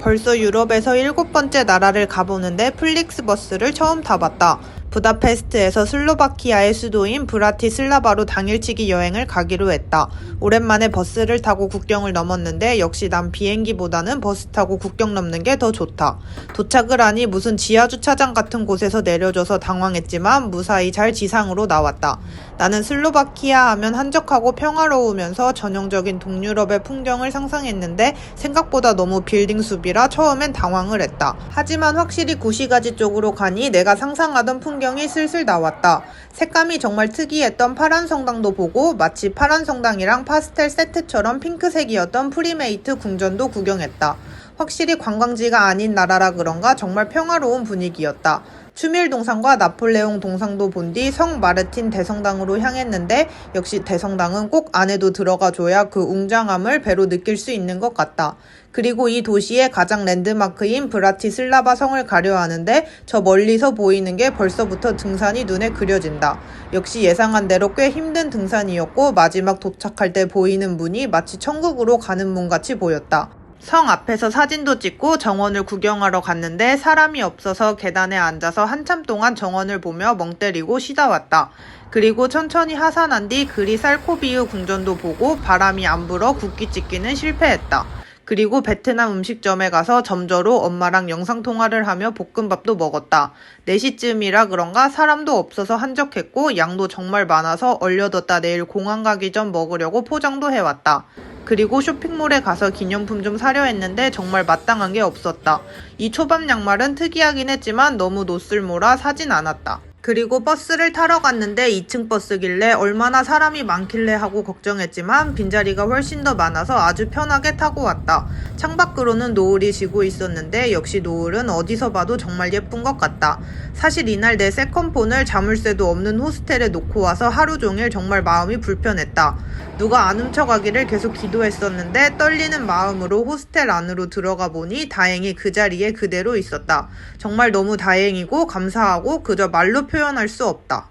벌써 유럽에서 일곱 번째 나라를 가보는데 플릭스버스를 처음 타봤다. 부다페스트에서 슬로바키아의 수도인 브라티슬라바로 당일치기 여행을 가기로 했다. 오랜만에 버스를 타고 국경을 넘었는데 역시 난 비행기보다는 버스 타고 국경 넘는 게 더 좋다. 도착을 하니 무슨 지하주차장 같은 곳에서 내려줘서 당황했지만 무사히 잘 지상으로 나왔다. 나는 슬로바키아 하면 한적하고 평화로우면서 전형적인 동유럽의 풍경을 상상했는데 생각보다 너무 빌딩 숲이라 처음엔 당황을 했다. 하지만 확실히 구시가지 쪽으로 가니 내가 상상하던 풍경 이 슬슬 나왔다. 색감이 정말 특이했던 파란 성당도 보고 마치 파란 성당이랑 파스텔 세트처럼 핑크색이었던 프리메이트 궁전도 구경했다. 확실히 관광지가 아닌 나라라 그런가 정말 평화로운 분위기였다. 추밀 동상과 나폴레옹 동상도 본 뒤 성 마르틴 대성당으로 향했는데 역시 대성당은 꼭 안에도 들어가 줘야 그 웅장함을 배로 느낄 수 있는 것 같다. 그리고 이 도시의 가장 랜드마크인 브라티슬라바 성을 가려 하는데 저 멀리서 보이는 게 벌써부터 등산이 눈에 그려진다. 역시 예상한 대로 꽤 힘든 등산이었고 마지막 도착할 때 보이는 문이 마치 천국으로 가는 문 같이 보였다. 성 앞에서 사진도 찍고 정원을 구경하러 갔는데 사람이 없어서 계단에 앉아서 한참 동안 정원을 보며 멍 때리고 쉬다 왔다. 그리고 천천히 하산한 뒤 그리 살코비우 궁전도 보고 바람이 안 불어 국기 찍기는 실패했다. 그리고 베트남 음식점에 가서 점저로 엄마랑 영상통화를 하며 볶음밥도 먹었다. 4시쯤이라 그런가 사람도 없어서 한적했고 양도 정말 많아서 얼려뒀다 내일 공항 가기 전 먹으려고 포장도 해왔다. 그리고 쇼핑몰에 가서 기념품 좀 사려 했는데 정말 마땅한 게 없었다. 이 초밥 양말은 특이하긴 했지만 너무 노슬모라 사진 않았다. 그리고 버스를 타러 갔는데 2층 버스길래 얼마나 사람이 많길래 하고 걱정했지만 빈자리가 훨씬 더 많아서 아주 편하게 타고 왔다. 창밖으로는 노을이 지고 있었는데 역시 노을은 어디서 봐도 정말 예쁜 것 같다. 사실 이날 내 세컨폰을 자물쇠도 없는 호스텔에 놓고 와서 하루 종일 정말 마음이 불편했다. 누가 안 훔쳐가기를 계속 기도했었는데 떨리는 마음으로 호스텔 안으로 들어가 보니 다행히 그 자리에 그대로 있었다. 정말 너무 다행이고 감사하고 그저 말로 표현할 수 없다.